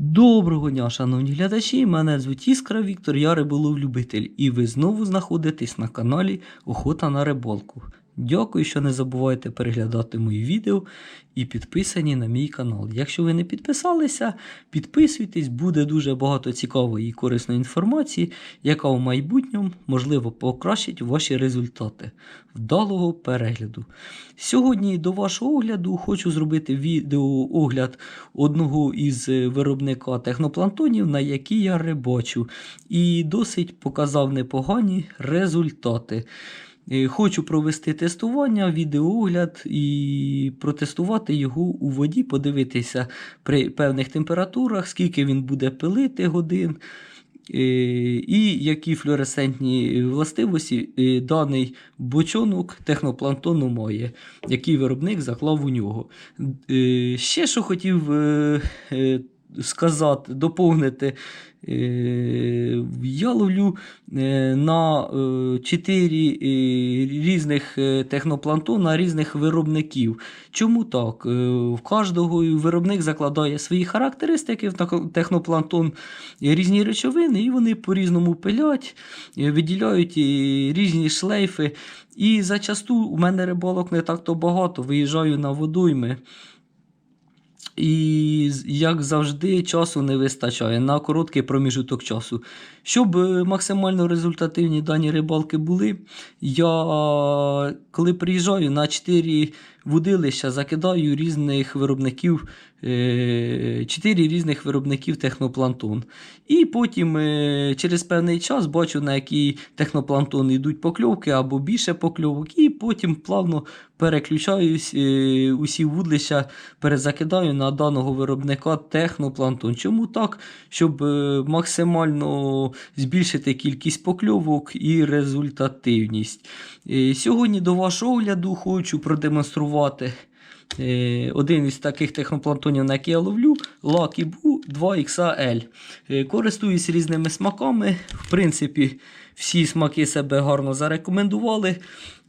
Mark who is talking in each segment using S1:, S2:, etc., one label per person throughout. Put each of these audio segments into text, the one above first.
S1: Доброго дня, шановні глядачі! Мене звуть Іскра Віктор, я риболов-любитель, і ви знову знаходитесь на каналі Охота на рибалку. Дякую, що не забувайте переглядати мої відео і підписані на мій канал. Якщо ви не підписалися, підписуйтесь, буде дуже багато цікавої і корисної інформації, яка в майбутньому можливо покращить ваші результати. Вдалого перегляду. Сьогодні до вашого огляду хочу зробити відеоогляд одного із е, виробника техноплантонів, на які я рибачу, і досить показав непогані результати. Е, Хочу провести тестування, відеоогляд і протестувати його у воді, подивитися при певних температурах, скільки він буде пилити годин. е, І які флуоресцентні властивості е, даний бочонок технопланктону має, який виробник заклав у нього. Ще що хотів сказати, доповнити. Е, Я ловлю е, на 4 різних е, техноплантона різних виробників. Чому так? Е, В кожного виробник закладає свої характеристики в техноплантон різні речовини, і вони по-різному пилять, е, виділяють е, різні шлейфи. І зачасту у мене рибалок не так то багато, виїжджаю на водойми. І як завжди, часу не вистачає на короткий проміжуток часу. Щоб е, максимально результативні дані рибалки були, я коли приїжджаю на 4 вудилища, закидаю різних виробників, 4 різних виробників техноплантон. І потім е, через певний час бачу, на який техноплантон йдуть покльовки або більше покльовок, і потім плавно переключаюсь, е, усі вудлища перезакидаю на даного виробника техноплантон. Чому так? Щоб е, максимально збільшити кількість покльовок і результативність. Е, Сьогодні до вашого огляду хочу продемонструвати е, один із таких техноплантонів, на який я ловлю, Lucky Boo 2XL. Е, Користуюсь різними смаками. В принципі, всі смаки себе гарно зарекомендували.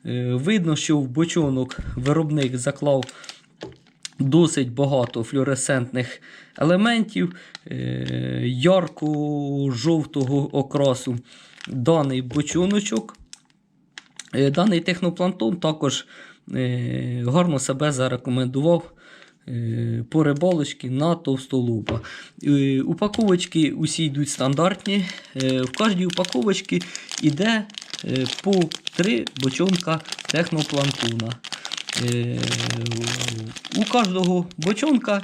S1: Е, Видно, що в бочонок виробник заклав досить багато флюоресцентних елементів ярко-жовтого окрасу. Даний бочоночок, даний техноплантон також гарно себе зарекомендував е, по рибалочці на товстолуба. Е, Упаковочки усі йдуть стандартні. Е, В кожній упаковочці йде е, по три бочонка техноплантуна. Е, У кожного бочонка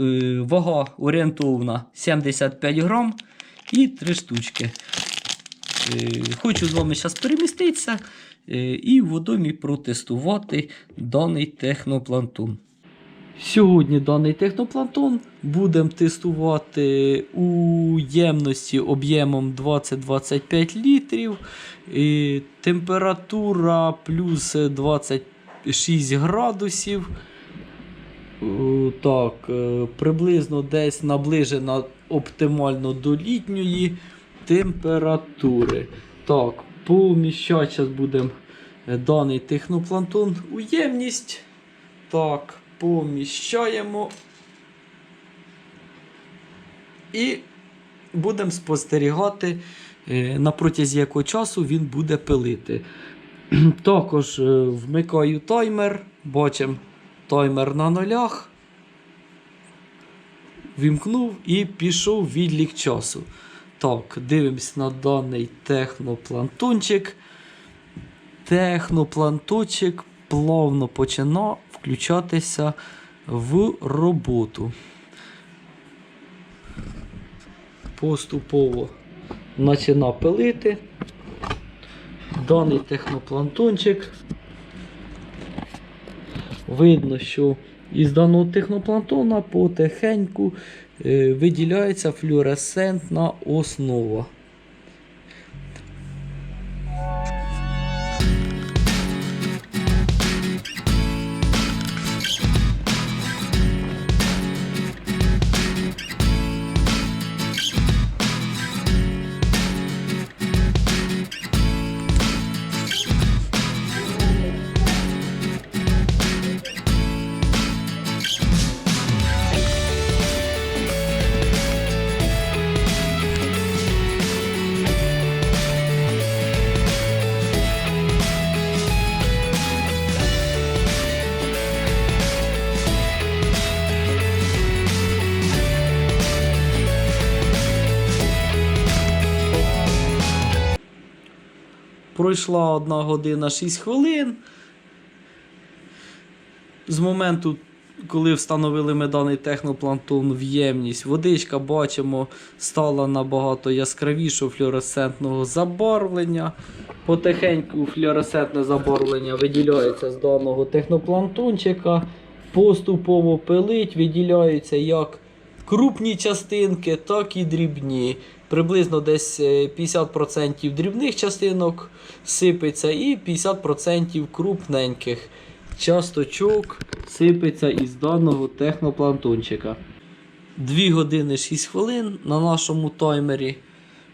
S1: е, вага орієнтовна 75 грам і 3 штучки. Е, Хочу з вами зараз переміститися е, і в водомі протестувати даний техноплантон. Сьогодні даний техноплантон будемо тестувати у ємності об'ємом 20-25 літрів. І температура плюс 26 градусів. Так, е, приблизно десь наближена оптимально до літньої температури. Так, поміщати зараз будемо е, даний техноплантон у ємність. Так, поміщаємо. І будемо спостерігати, е, на протязі якого часу він буде пилити. Також е, вмикаю таймер, бачимо таймер на нулях. Вімкнув і пішов відлік часу. Так, дивимось на даний техноплантончик. Техноплантончик плавно починає включатися в роботу. Поступово почина пилити. Даний техноплантончик. Видно, що із даного техноплантона потихеньку виділяється флюоресцентна основа. Пройшла 1 година 6 хвилин. З моменту, коли встановили ми даний техноплантон в ємність, водичка, бачимо, стала набагато яскравішого флюоресцентного забарвлення. Потихеньку флюоресцентне забарвлення виділяється з даного техноплантончика. Поступово пилить, виділяються як крупні частинки, так і дрібні. Приблизно десь е, 50% дрібних частинок сипеться і 50% крупненьких часточок сипеться із даного техноплантончика. 2 години 6 хвилин на нашому таймері.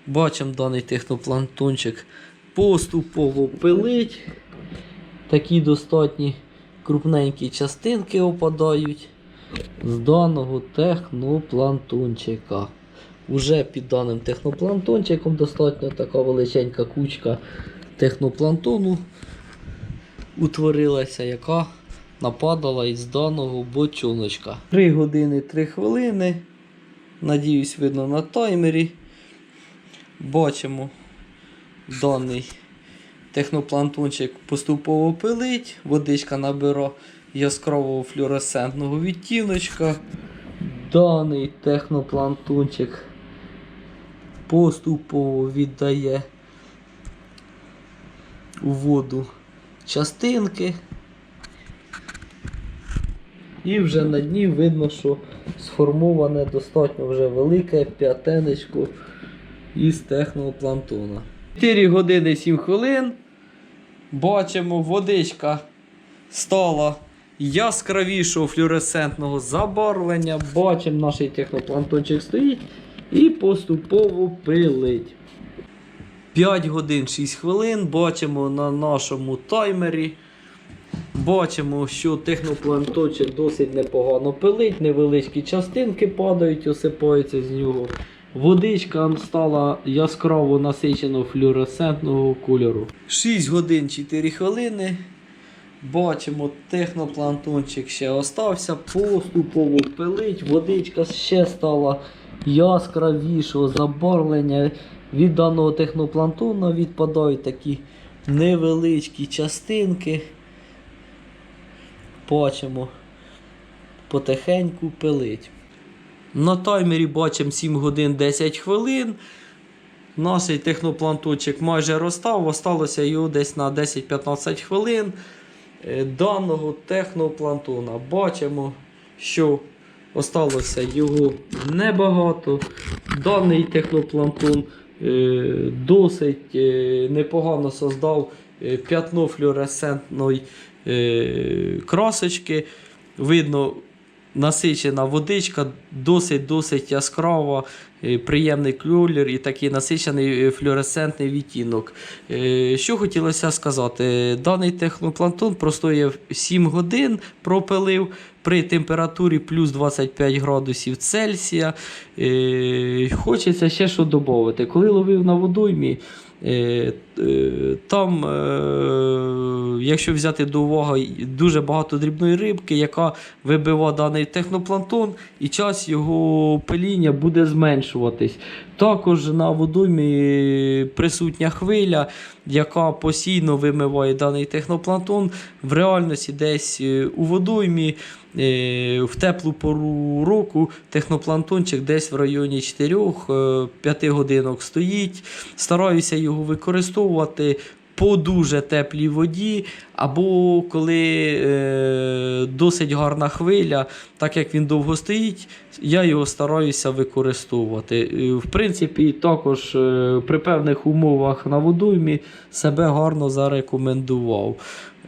S1: Бачимо даний техноплантончик поступово пилить. Такі достатні крупненькі частинки опадають з даного техноплантончика. Уже під даним техноплантончиком достатньо така величенька кучка техноплантону утворилася, яка нападала із даного бочоночка. 3 години 3 хвилини. Надіюсь, видно на таймері. Бачимо даний техноплантончик поступово пилить, водичка набира яскравого флюоресцентного відтіночка. Даний техноплантончик поступово віддає у воду частинки. І вже на дні видно, що сформоване достатньо вже велике п'ятенечко із техноплантона. 4 години 7 хвилин. Бачимо, водичка стала яскравішого флюоресцентного забарвлення. Бачимо, наш техноплантончик стоїть і поступово пилить. 5 годин 6 хвилин. Бачимо на нашому таймері. Бачимо, що техноплантончик досить непогано пилить, невеличкі частинки падають, осипаються з нього. Водичка стала яскраво насиченого флюоресцентного кольору. 6 годин 4 хвилини. Бачимо, техноплантончик ще остався, поступово пилить, водичка ще стала яскравішого забарвлення. Від даного техноплантона відпадають такі невеличкі частинки. Бачимо, потихеньку пилить. На таймері бачимо 7 годин 10 хвилин. Наш техноплантончик майже розстав, осталося його десь на 10-15 хвилин е, даного техноплантона. Бачимо, що осталося його небагато. Даний техноплантон е, досить е, непогано создав е, п'ятно флюоресцентної е, красочки. Видно, насичена водичка, досить-досить яскрава, е, приємний колір і такий насичений е, флюоресцентний відтінок. Е, Що хотілося сказати, даний техноплантон простояв 7 годин, пропилив при температурі плюс 25 градусів Цельсія. Хочеться ще що додати. Коли ловив на водоймі, Там, е, якщо взяти до уваги, дуже багато дрібної рибки, яка вибиває даний технопланктон, і час його пиління буде зменшуватись. Також на водоймі присутня хвиля, яка постійно вимиває даний технопланктон. В реальності десь е, у водоймі е, в теплу пору року технопланктончик десь в районі 4-5 годинок стоїть. Стараюся його використовувати по дуже теплій воді, або коли е, досить гарна хвиля, так як він довго стоїть, я його стараюся використовувати. Е, В принципі, також е, при певних умовах на водоймі себе гарно зарекомендував.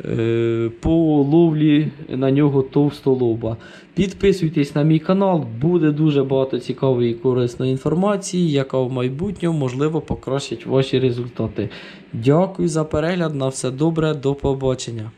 S1: Е, По ловлі на нього товстолоба. Підписуйтесь на мій канал, буде дуже багато цікавої і корисної інформації, яка в майбутньому можливо покращить ваші результати. Дякую за перегляд. На все добре, до побачення.